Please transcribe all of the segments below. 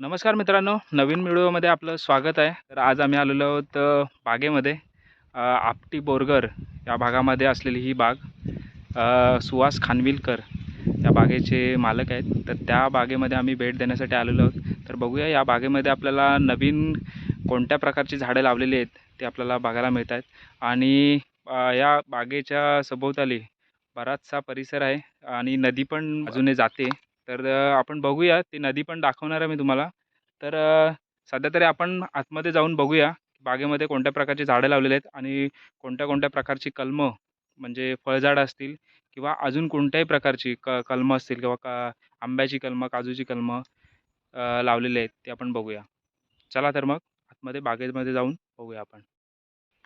नमस्कार मित्रांनो नवीन व्हिडिओमध्ये आपलं स्वागत आहे. तर आज आम्ही आलेलो आहोत बागेमध्ये. आपटी बोरगर या भागामध्ये असलेली ही बाग सुहास खानविलकर या बागेचे मालक आहेत. तर त्या बागेमध्ये आम्ही भेट देण्यासाठी आलेलो आहोत. तर बघूया या बागेमध्ये आपल्याला नवीन कोणत्या प्रकारची झाडं लावलेली आहेत ते आपल्याला बघायला मिळत आहेत आणि या बागेच्या सभोवताली बराचसा परिसर आहे आणि नदी पण अजूनही जाते. तर आपण बघूया. ती नदी पण दाखवणार आहे मी तुम्हाला. तर सध्या तरी आपण आतमध्ये जाऊन बघूया बागेमध्ये कोणत्या प्रकारची झाडं लावलेली आहेत आणि कोणत्या कोणत्या प्रकारची कलमं म्हणजे फळझाडं असतील किंवा अजून कोणत्याही प्रकारची क कलमं असतील किंवा का आंब्याची कलमं काजूची कलमं लावलेली आहेत ते आपण बघूया. चला तर मग आतमध्ये बागेमध्ये जाऊन बघूया आपण.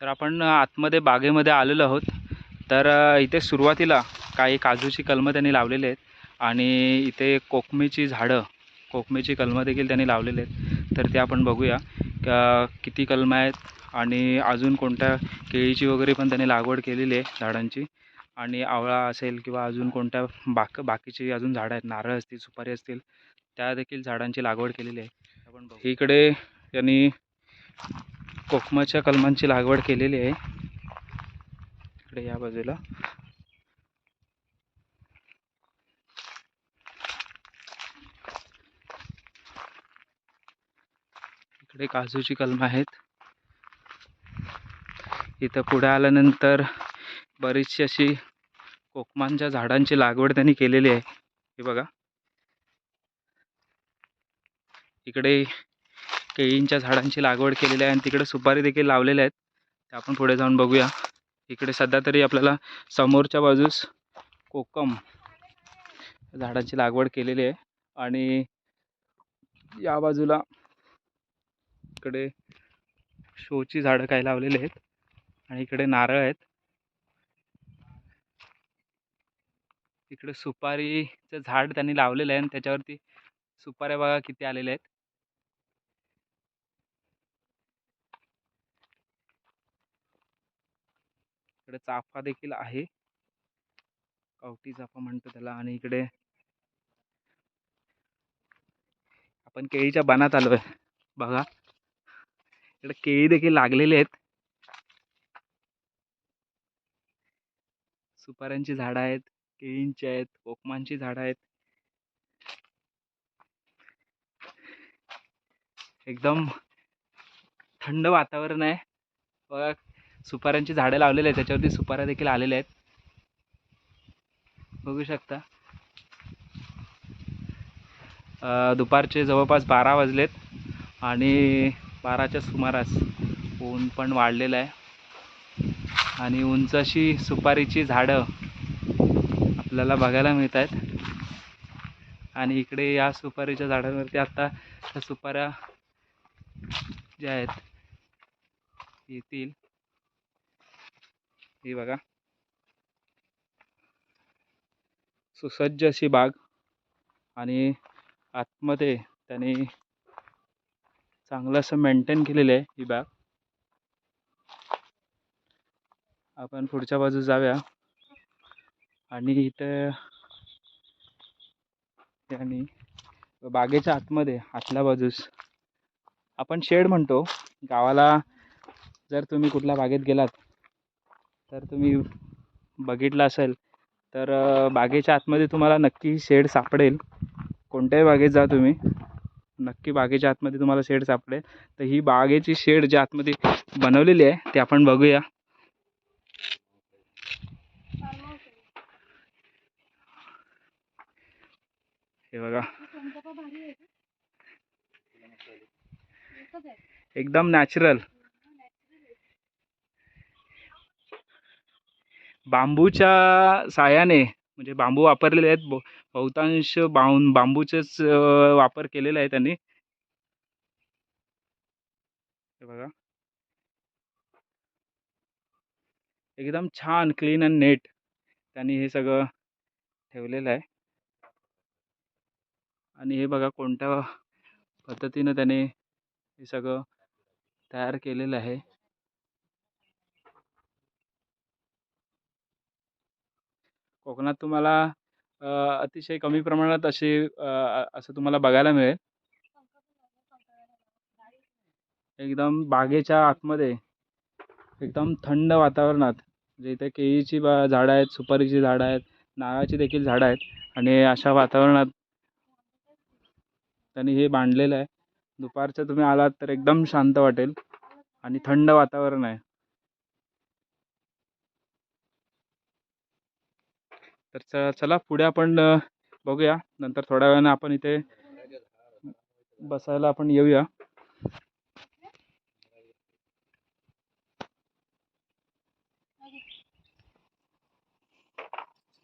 तर आपण आतमध्ये बागेमध्ये आलेलो आहोत. तर इथे सुरुवातीला काही काजूची कलमं त्यांनी लावलेली आहेत. आणि इथे कोकमेची झाडं कोकमेची कलमं देखील त्यांनी लावलेली आहेत. तर ते आपण बघूया का किती कलमं आहेत आणि अजून कोणत्या केळीची वगैरे पण त्यांनी लागवड केलेली आहे झाडांची. आणि आवळा असेल किंवा अजून कोणत्या बाक बाकीची अजून झाडं आहेत नारळ असतील सुपारी असतील त्या देखील झाडांची लागवड केलेली आहे. आपण इकडे त्यांनी कोकमाच्या कलमांची लागवड केलेली आहे. इकडे या बाजूला. इकडे काजूची कलमं आहेत. इथं पुढे आल्यानंतर बरीचशी अशी कोकमांच्या झाडांची लागवड त्यांनी केलेली आहे. हे बघा. इकडे केळींच्या झाडांची लागवड केलेली आहे आणि तिकडे सुपारी देखील लावलेल्या आहेत. ते आपण पुढे जाऊन बघूया. इकडे सध्या तरी आपल्याला समोरच्या बाजूस कोकम झाडांची लागवड केलेली आहे. आणि या बाजूला इकडे शोची झाडं काही लावलेली आहेत आणि इकडे नारळ आहेत. इकडे सुपारीचं झाड त्यांनी लावलेलं आहे आणि त्याच्यावरती सुपाऱ्या बघा किती आलेल्या आहेत. इकडे चाफा देखील आहे. कवटी चाफा म्हणतो त्याला आणि इकडे आपण केळीच्या बनात आहे बघा. इकडे केळी देखील लागलेले आहेत. सुपाऱ्यांची झाडं आहेत केळींची आहेत कोकमांची झाडं आहेत. एकदम थंड वातावरण आहे. बघा सुपाऱ्यांची झाडं लावलेली आहेत त्याच्यावरती सुपाऱ्या देखील आलेल्या आहेत. बघू शकता. दुपारचे जवळपास बारा वाजलेत आणि बाराच्या सुमारास ऊन पण वाढलेलं आहे. आणि उंच अशी सुपारीची झाडं आपल्याला बघायला मिळत आहेत आणि इकडे या सुपारीच्या झाडांवरती आत्ता त्या सुपाऱ्या ज्या आहेत येतील. हे बघा. सुसज्ज अशी बाग. आणि आतमध्ये त्याने चांगलं असं मेंटेन केलेलं आहे ही बॅग आपण पुढच्या बाजूस जाऊया. आणि इथं आणि बागेच्या आतमध्ये आतल्या बाजूस आपण शेड म्हणतो. गावाला जर तुम्ही कुठल्या बागेत गेलात तर तुम्ही बघितलं असेल तर बागेच्या आतमध्ये तुम्हाला नक्की शेड सापडेल. कोणत्याही बागेत जा तुम्ही. नक्की बागेच्या आतमध्ये तुम्हाला शेड सापडेल. तर ही बागेची शेड ज्या आतमध्ये बनवलेली आहे ते आपण बघूया. हे बघा. एकदम नॅचरल बांबूच्या साह्याने म्हणजे बांबू वापरलेले आहेत बहुतांश बां बांबूचेच वापर केलेला आहे त्यांनी. हे बघा. एकदम छान क्लीन अँड नेट त्यांनी हे सगळं ठेवलेलं आहे. आणि हे बघा कोणत्या पद्धतीनं त्याने हे सगळं तयार केलेलं आहे. कोकणात तुम्हाला अतिशय कमी प्रमाणात असे असं तुम्हाला बघायला मिळेल. एकदम बागेच्या आतमध्ये एकदम थंड वातावरणात जे इथे केळीची बा झाडं आहेत सुपारीची झाडं आहेत नारळाची देखील झाडं आहेत आणि अशा वातावरणात त्यांनी हे बांधलेलं आहे. दुपारचं तुम्ही आलात तर एकदम शांत वाटेल आणि थंड वातावरण आहे. तर च चला पुढे आपण बघूया. नंतर थोड्या वेळाने आपण इथे बसायला आपण येऊया.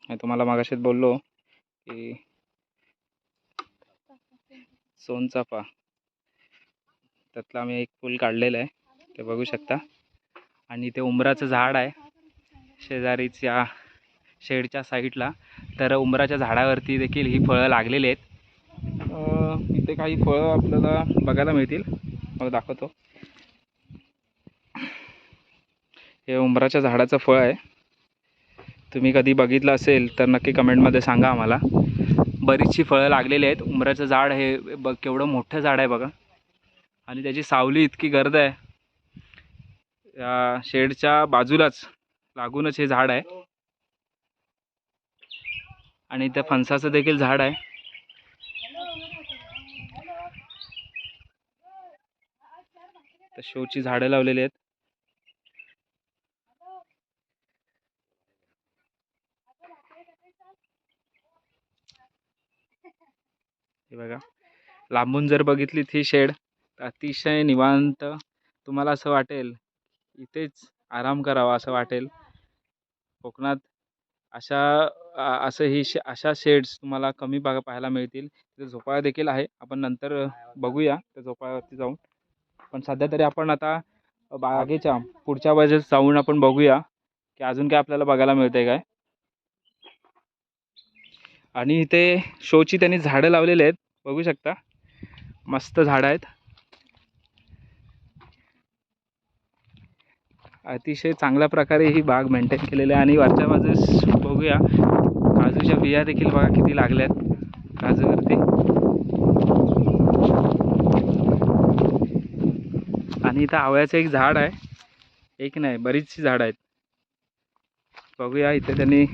मी तुम्हाला मागाशीत बोललो की सोनचाफा त्यातला आम्ही एक फूल काढलेलं आहे. ते बघू शकता. आणि ते उंबराचं झाड आहे. शेजारीच्या शेडच्या साईडला. तर उंबराच्या झाडावरती देखील ही फळं लागलेली आहेत. इथे काही फळं आपल्याला बघायला मिळतील. मला दाखवतो. हे उंबराच्या झाडाचं फळ आहे. तुम्ही कधी बघितलं असेल तर नक्की कमेंटमध्ये सांगा आम्हाला. बरीचशी फळं लागलेली आहेत. उंबराचं झाड हे बघ केवढं मोठं झाड आहे बघा. आणि त्याची सावली इतकी गर्द आहे. या शेडच्या बाजूलाच लागूनच हे झाड आहे. आणि इथं फणसाचं देखील झाड आहे. तर शोची झाडं लावलेली आहेत. हे बघा लांबून जर बघितली ही शेड तर अतिशय निवांत तुम्हाला असं वाटेल इथेच आराम करावा असं वाटेल. कोकणात अशा असं ही शे अशा शेड्स तुम्हाला कमी बघा पाहायला मिळतील. तिथे झोपाळा देखील आहे. आपण नंतर बघूया. त्या झोपाळ्यावरती जाऊन. पण सध्या तरी आपण आता बागेच्या पुढच्या बाजूस जाऊन आपण बघूया की अजून काय आपल्याला बघायला मिळतंय काय. आणि इथे शोची त्यांनी झाडं लावलेली आहेत. बघू शकता. मस्त झाडं आहेत. अतिशय चांगल्या प्रकारे ही बाग मेंटेन केलेली आहे. आणि वरच्या बाजूस बघूया. काजूच्या बिया देखील बघा किती लागल्या आहेत काजूवरती आणि इथं आवळ्याचं एक झाड आहे. एक नाही बरीचशी झाडं आहेत. बघूया इथे त्यांनी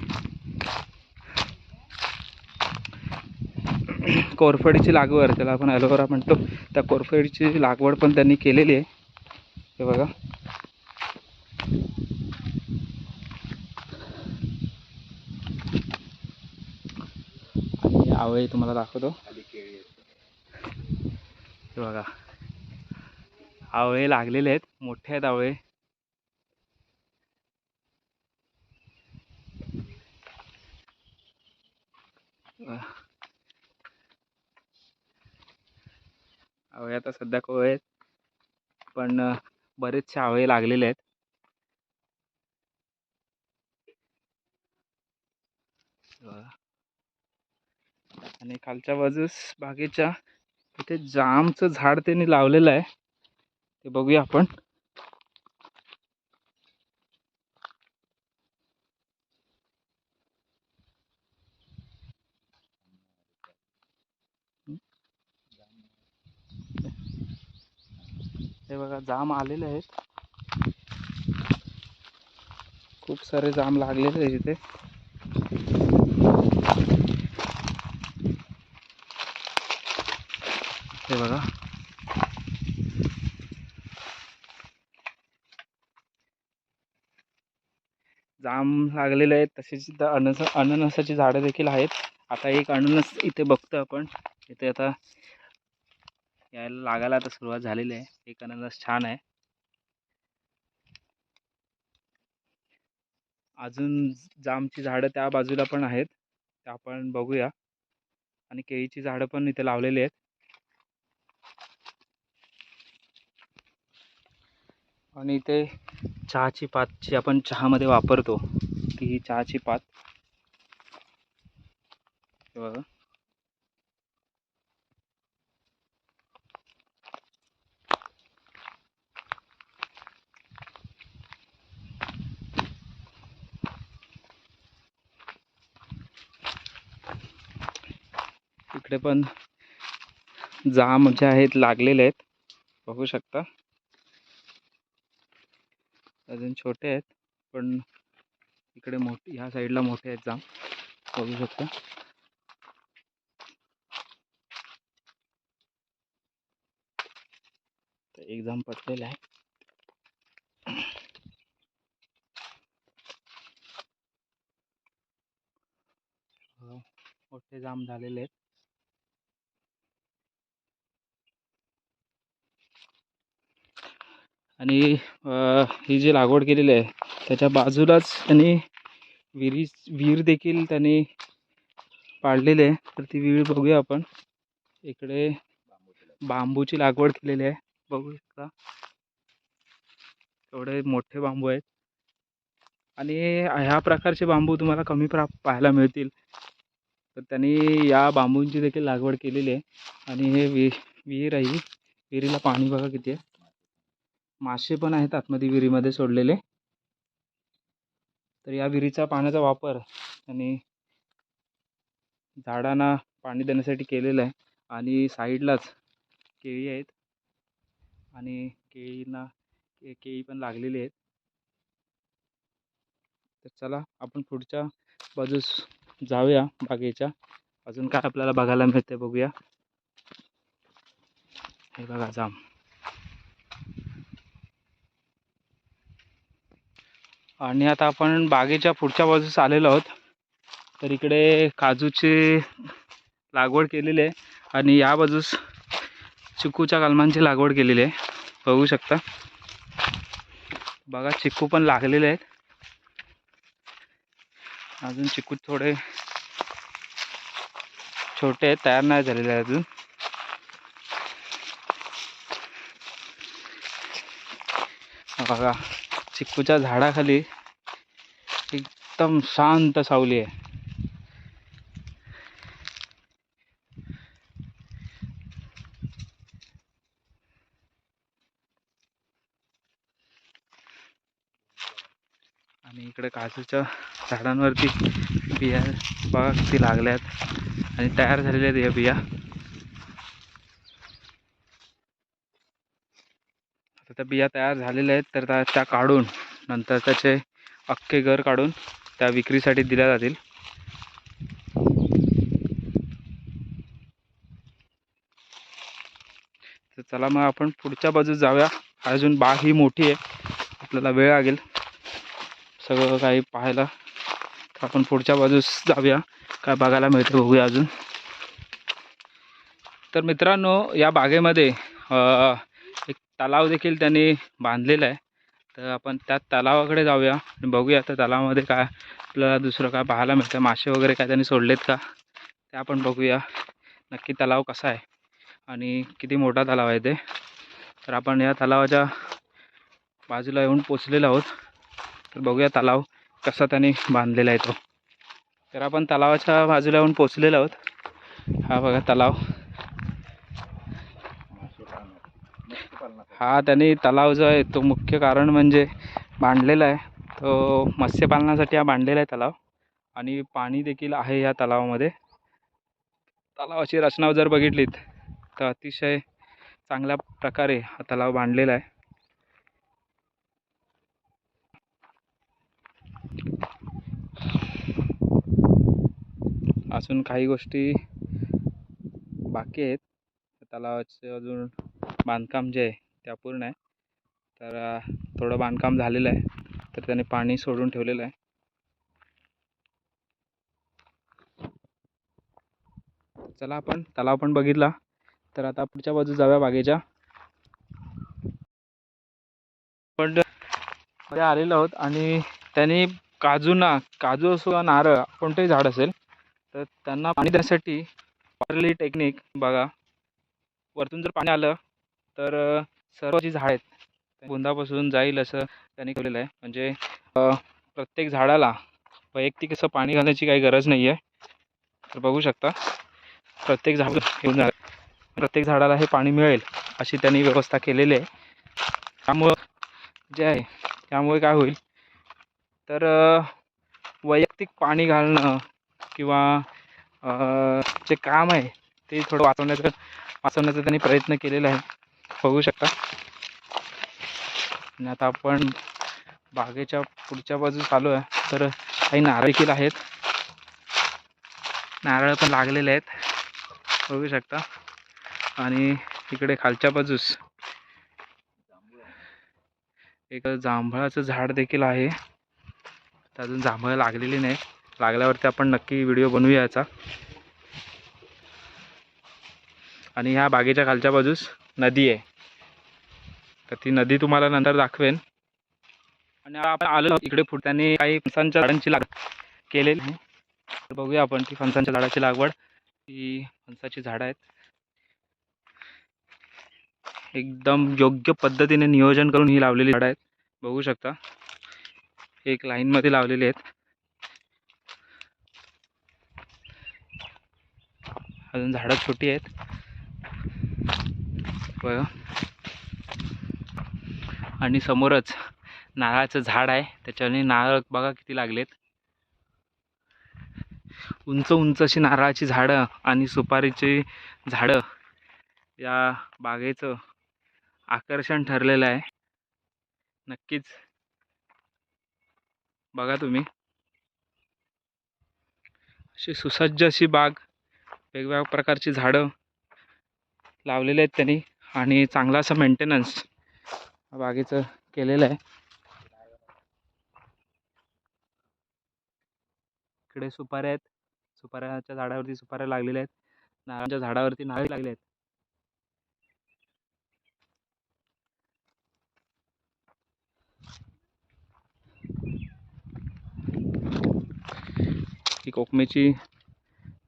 कोरफडीची लागवड त्याला आपण ॲलोवेरा म्हणतो. त्या कोरफडीची लागवड पण त्यांनी केलेली आहे. हे बघा आणि आवळे तुम्हाला दाखवतो. हे बघा. आवळे लागलेले आहेत. मोठे आहेत आवळे आवळे आता सध्या कोवळे आहेत. पण बरेचसे आवळे लागलेले आहेत. बघा. आणि खालच्या बाजूस बागेच्या इथे जामचं झाड त्यांनी लावलेलं आहे. ते बघूया आपण. हे बघा जाम आलेले आहेत. खूप सारे जाम लागलेले आहेत इथे. हे बघा. जाम लागलेले आहेत तसेच अननस अनस अननसाची झाडं देखील आहेत. आता एक अननस इथे बघतो आपण. इथे आता यायला लागायला आता सुरुवात झालेली आहे. एक अननस छान आहे. अजून जामची झाडं त्या बाजूला पण आहेत. त्या आपण बघूया. आणि केळीची झाडं पण इथे लावलेली आहेत. आणि इथे चहाची पात जी आपण चहामध्ये वापरतो ती ही चहाची पात. हे बघा. इकडे पण जाम जे आहेत लागलेले आहेत. बघू शकता. अजून छोटे आहेत, पण इकडे मोठे, ह्या साईडला मोठे आहेत जाम. बघू शकता. एक जाम पटलेला आहे. मोठे जाम झालेले आहेत. आणि ही जी लागवड केलेली आहे त्याच्या बाजूलाच त्यांनी विहिरी विहीर देखील त्यांनी पाडलेली आहे. तर ती विहीर बघूया आपण. इकडे बांबूची लागवड केलेली आहे. बघू शकता. एवढे मोठे बांबू आहेत. आणि ह्या प्रकारचे बांबू तुम्हाला कमी प्रा पाहायला मिळतील. तर त्यांनी या बांबूंची देखील लागवड केलेली आहे. आणि हे वि विहीर आहे ही. विहिरीला पाणी बघा किती आहे. मासे पण आहेत आतमध्ये विहिरीमध्ये सोडलेले. तर या विहिरीचा पाण्याचा वापर त्यांनी झाडांना पाणी देण्यासाठी केलेलं आहे. आणि साईडलाच केळी आहेत. आणि केळींना केळी पण लागलेली आहेत. तर चला आपण पुढच्या बाजूस जाऊया बागेच्या. अजून काय आपल्याला बघायला मिळते बघूया. हे बघा जाम. आणि आता आपण बागेच्या पुढच्या बाजूस आलेलो आहोत. तर इकडे काजूची लागवड केलेली आहे आणि या बाजूस चिकूच्या कलमांची लागवड केलेली आहे. बघू शकता. बघा चिकू पण लागलेले आहेत. अजून चिकू थोडे छोटे आहेत तयार नाही झालेले आहे अजून. बघा चिक्कूच्या झाडाखाली एकदम शांत सावली आहे. आणि इकडे काजूच्या झाडांवरती बिया बघा किती लागल्या आहेत आणि तयार झालेल्या आहेत या बिया. तर त्या बिया तयार झालेल्या आहेत तर त्या त्या काढून नंतर त्याचे अख्खे घर काढून त्या विक्रीसाठी दिल्या जातील. तर चला मग आपण पुढच्या बाजूस जाऊया. अजून बाग ही मोठी आहे. आपल्याला वेळ लागेल. सगळं काही पाहायला. तर आपण पुढच्या बाजूस जाऊया. काय बघायला मिळतं बघूया अजून. तर मित्रांनो या बागेमध्ये तलाव देखील त्यांनी बांधलेला आहे. तर आपण त्या तलावाकडे जाऊया आणि बघूया त्या तलावामध्ये काय आपल्याला दुसरं काय पाहायला मिळतं. मासे वगैरे काय त्यांनी सोडलेत का? ते आपण बघूया. नक्की तलाव कसा आहे? आणि किती मोठा तलाव आहे ते? तर आपण या तलावाच्या बाजूला येऊन पोचलेलो आहोत. तर बघूया तलाव कसा त्यांनी बांधलेला आहे तो. तर आपण तलावाच्या बाजूला येऊन पोचलेलो आहोत. हा बघा तलाव. हा त्यांनी तलाव जो आहे तो मुख्य कारण म्हणजे बांधलेला आहे. तो मत्स्यपालनासाठी हा बांधलेला आहे तलाव. आणि पाणी देखील आहे या तलावामध्ये. तलावाची रचना जर बघितलीत तर अतिशय चांगल्या प्रकारे हा तलाव बांधलेला आहे. अजून काही गोष्टी बाकी आहेत. तलावाचं अजून बांधकाम जे आहे ते अपूर्ण आहे. तर थोडं बांधकाम झालेलं आहे. तर त्याने पाणी सोडून ठेवलेलं आहे. चला आपण तलाव पण बघितला. तर आता पुढच्या बाजू जाऊया बागेच्या. पण आलेलो आहोत आणि त्यांनी काजूना काजू असो किंवा नारळ कोणतंही झाड असेल तर त्यांना पाणी देण्यासाठी वापरलेली टेक्निक बघा. वरतून जर पाणी आलं तर सर्व जी झाड आहेत बुंदापासून जाईल असं त्यांनी केलेलं आहे. म्हणजे प्रत्येक झाडाला वैयक्तिक असं पाणी घालण्याची काही गरज नाही आहे तर बघू शकता प्रत्येक झाड घेऊन प्रत्येक झाडाला हे पाणी मिळेल अशी त्यांनी व्यवस्था केलेली आहे. त्यामुळं जे आहे त्यामुळे काय होईल? तर वैयक्तिक पाणी घालणं किंवा जे काम आहे ते थोडं वाचवण्याचं वाचवण्याचा त्यांनी प्रयत्न केलेला आहे. बघू शकता. आणि आता आपण बागेच्या पुढच्या बाजूस आलो आहे तर काही नारळ देखील आहेत. नारळ पण लागलेले आहेत. बघू शकता. आणि इकडे खालच्या बाजूस एक जांभळाचं झाड देखील आहे. तर अजून जांभळं लागलेली नाही. लागल्यावरती आपण नक्की व्हिडिओ बनवूया याचा. आणि ह्या बागेच्या खालच्या बाजूस नदी आहे. तर ती नदी तुम्हाला नंतर दाखवेन. आणि आपण आलो इकडे फुटताना काही फणसांच्या झाडांची लाग केलेली आहे. तर बघूया आपण ती फणसांच्या झाडाची लागवड. ही फणसाची झाडं आहेत. एकदम योग्य पद्धतीने नियोजन करून ही लावलेली झाडं आहेत. बघू शकता. एक लाईनमध्ये लावलेली आहेत. अजून झाडं छोटी आहेत. बघा. आणि समोरच नारळाचं झाड आहे. त्याच्याने नारळ बघा किती लागलेत. उंच उंच अशी नारळाची झाडं आणि सुपारीची झाडं या बागेचं आकर्षण ठरलेलं आहे. नक्कीच बघा तुम्ही. अशी सुसज्ज अशी बाग वेगवेगळ्या प्रकारची झाडं लावलेली आहेत त्यांनी. आणि चांगला असा मेंटेनन्स बागेचं केलेलं आहे. इकडे सुपाऱ्या आहेत. सुपाऱ्याच्या झाडावरती सुपाऱ्या लागलेल्या आहेत. नारळाच्या झाडावरती नारळी लागले आहेत. ही कोकमेची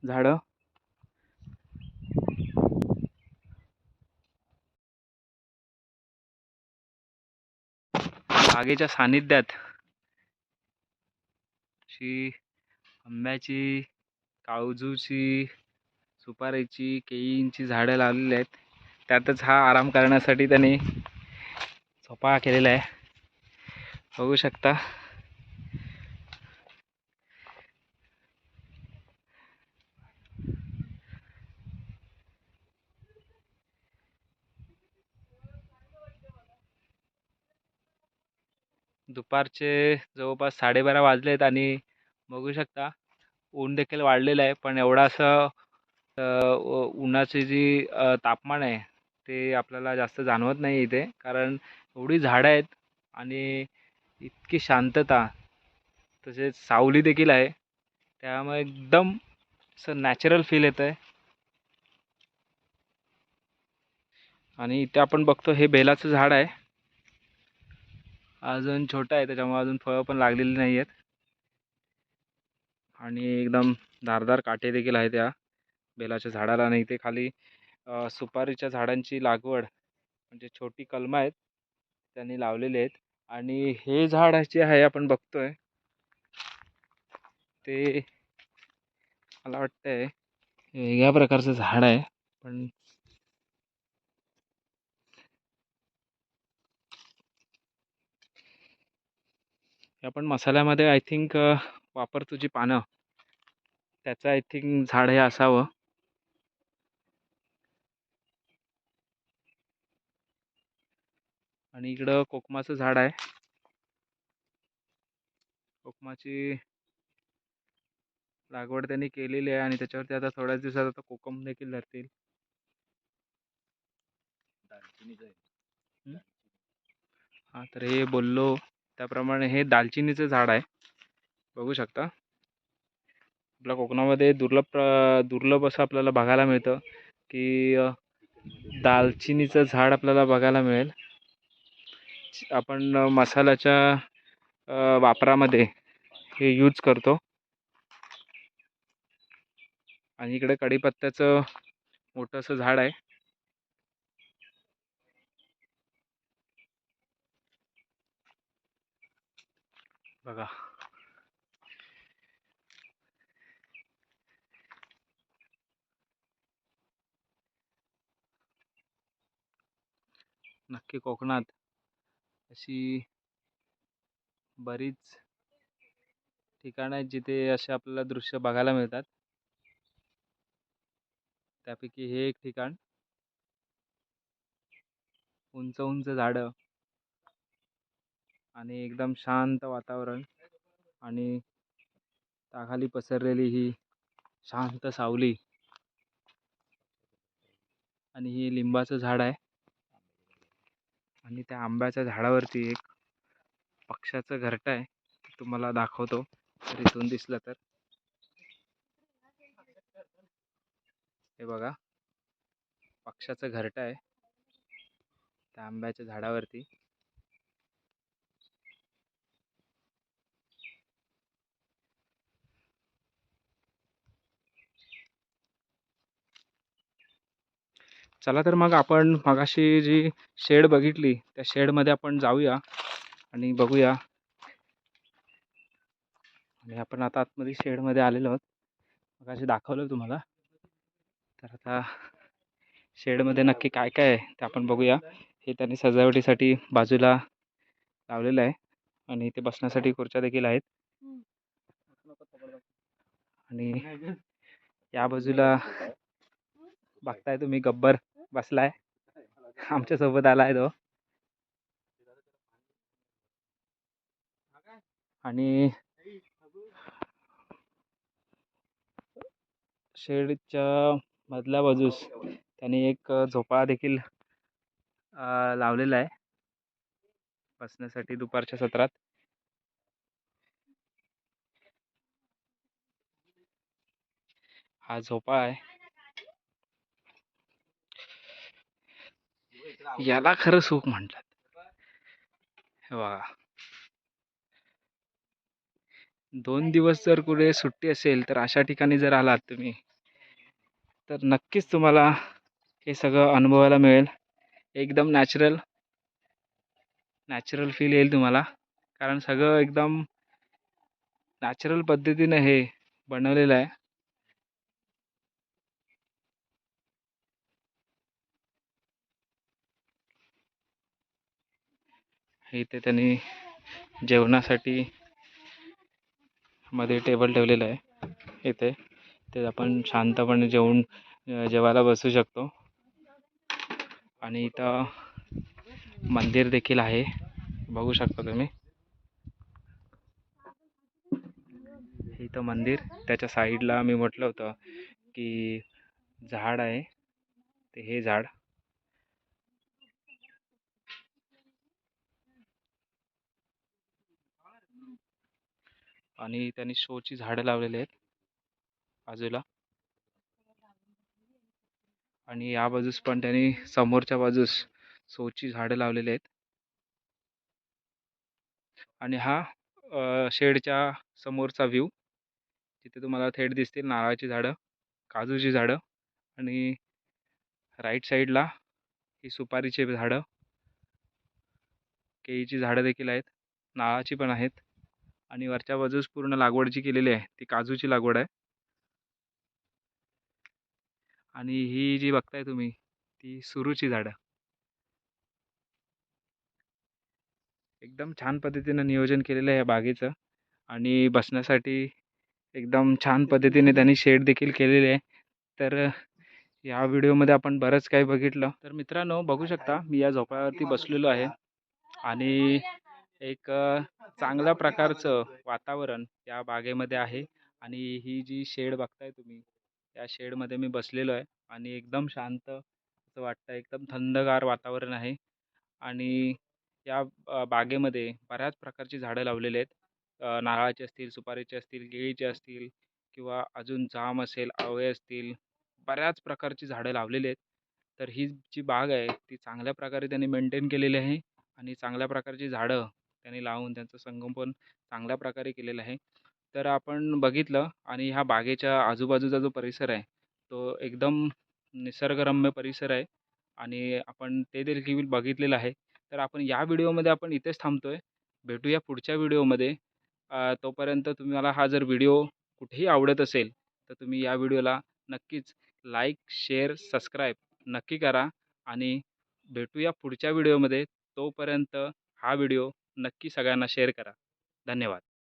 झाडं बागेच्या सानिध्यात अशी आंब्याची काळजूची सुपारीची केळींची झाडं लावलेली आहेत. त्यातच हा आराम करण्यासाठी त्याने झोपाळा केलेला आहे. बघू शकता. दुपारचे जवळपास साडेबारा वाजले आहेत आणि बघू शकता ऊन देखील वाढलेलं आहे. पण एवढा असं उन्हाची जी तापमान आहे ते आपल्याला जास्त जाणवत नाही इथे. कारण एवढी झाडं आहेत आणि इतकी शांतता तसेच सावली देखील आहे. त्यामुळे एकदम असं नॅचरल फील येतं आहे आणि इथे आपण बघतो हे बेलाचं झाड आहे. अजून छोटं आहे त्याच्यामुळे अजून फळं पण लागलेली नाही आहेत आणि एकदम धारदार काटे देखील आहेत त्या बेलाच्या झाडाला आणि इथे खाली सुपारीच्या झाडांची लागवड म्हणजे छोटी कलमं आहेत त्यांनी लावलेली आहेत. आणि हे झाड जे आहे आपण बघतोय ते मला वाटतंय वेगळ्या प्रकारचं झाड आहे पण हे आपण मसाल्यामध्ये आय थिंक वापरतो जी पानं त्याचं आय थिंक झाड हे असावं. आणि इकडं कोकमाचं झाड आहे. कोकमाची लागवड त्यांनी केलेली आहे आणि त्याच्यावरती आता थोड्याच दिवसात आता कोकम देखील धरतील? हा तर हे बोललो. त्याप्रमाणे हे दालचिनीचं झाड आहे. बघू शकता. आपल्या कोकणामध्ये दुर्लभ प्र दुर्लभ असं आपल्याला बघायला मिळतं की दालचिनीचं झाड आपल्याला बघायला मिळेल. आपण मसाल्याच्या वापरामध्ये हे यूज करतो. आणि इकडे कढीपत्त्याचं मोठं असं झाड आहे. बघा. नक्की कोकणात अशी बरीच ठिकाणं आहेत जिथे असे आपल्याला दृश्य बघायला मिळतात. त्यापैकी हे एक ठिकाण. उंच उंच झाडं. आणि एकदम शांत वातावरण आणि त्याखाली पसरलेली ही शांत सावली. आणि ही लिंबाचं झाड आहे. आणि त्या आंब्याच्या झाडावरती एक पक्ष्याचं घरटं आहे. तुम्हाला दाखवतो. तर इथून दिसलं तर. हे बघा. पक्ष्याचं घरटं आहे. त्या आंब्याच्या झाडावरती. चला तर मग आपण मगाशी जी शेड बघितली त्या शेडमध्ये आपण जाऊया आणि बघूया. आणि आपण आता आतमध्ये शेडमध्ये आलेलो आहोत. मगाशी दाखवलं तुम्हाला. तर आता शेडमध्ये नक्की काय काय आहे ते आपण बघूया. हे त्यांनी सजावटीसाठी बाजूला लावलेलं आहे आणि इथे बसण्यासाठी खुर्च्या देखील आहेत. आणि या बाजूला बघताय तुम्ही गब्बर. बसलाय. आमच्यासोबत आला आहे तो. आणि शेडच्या मधल्या बाजूस त्यांनी एक झोपाळा देखील लावलेला आहे. बसण्यासाठी दुपारच्या सत्रात. हा झोपाळा आहे. याला खरं सुख म्हणतात. हे बघा. दोन दिवस जर कुठे सुट्टी असेल तर अशा ठिकाणी जर आलात तुम्ही तर नक्कीच तुम्हाला हे सगळं अनुभवायला मिळेल. एकदम नॅचरल नॅचरल फील येईल तुम्हाला. कारण सगळं एकदम नॅचरल पद्धतीनं हे बनवलेलं आहे. इथे त्यांनी जेवणासाठी मध्ये टेबल ठेवलेलं आहे. इथे. ते आपण शांतपणे जेवून जेवायला बसू शकतो. आणि इथं मंदिर देखील आहे. बघू शकता तुम्ही. इथं मंदिर. त्याच्या साईडला मी म्हटलं होतं की झाड आहे. ते हे झाड. आणि त्यांनी शोची झाडं लावलेली आहेत. बाजूला. आणि या बाजूस पण त्यांनी समोरच्या बाजूस शो ची झाडं लावलेली आहेत. आणि हा शेडच्या समोरचा व्ह्यू. तिथे तुम्हाला थेट दिसतील नारळाची झाडं काजूची झाडं आणि राईट साईडला ही सुपारीची झाडं. केळीची झाडं देखील आहेत. नारळाची पण आहेत. आणि वरच्या बाजूस पूर्ण लागवड जी केलेली आहे ती काजूची लागवड आहे. आणि ही जी बघताय तुम्ही ती सुरूची झाडं. एकदम छान पद्धतीनं नियोजन केलेलं आहे या बागेचं आणि बसण्यासाठी एकदम छान पद्धतीने त्यांनी शेड देखील केलेले आहे. तर या व्हिडिओमध्ये आपण बरंच काही बघितलं. तर मित्रांनो बघू शकता मी या झोपाळ्यावरती बसलेलो आहे आणि एक चांगल्या प्रकारचं वातावरण या बागेमध्ये आहे आणि ही जी शेड बघताय तुम्ही त्या शेडमध्ये मी बसलेलो आहे आणि एकदम शांत असं वाटतं एकदम थंडगार वातावरण आहे आणि या बागेमध्ये बऱ्याच प्रकारची झाडं लावलेली आहेत. नारळाची असतील सुपारीची असतील केळीची असतील किंवा अजून जाम असेल आवळे असतील बऱ्याच प्रकारची झाडं लावलेली आहेत. तर ही जी बाग आहे ती चांगल्या प्रकारे त्यांनी मेंटेन केलेली आहे आणि चांगल्या प्रकारची झाडं त्यांनी लावून त्यांचं संगोपन चांगल्या प्रकारे केलेलं आहे. तर आपण बघितलं आणि ह्या बागेच्या आजूबाजूचा जो परिसर आहे तो एकदम निसर्गरम्य परिसर आहे आणि आपण ते देखील बघितलेलं आहे. तर आपण या व्हिडिओमध्ये आपण इथेच थांबतो आहे भेटूया पुढच्या व्हिडिओमध्ये. तोपर्यंत तोपर्यंत तुम्हाला हा जर व्हिडिओ कुठेही आवडत असेल तर तुम्ही या व्हिडिओला नक्कीच लाईक शेअर सबस्क्राईब नक्की करा आणि भेटूया पुढच्या व्हिडिओमध्ये. तोपर्यंत हा व्हिडिओ नक्की सगळ्यांना शेअर करा. धन्यवाद.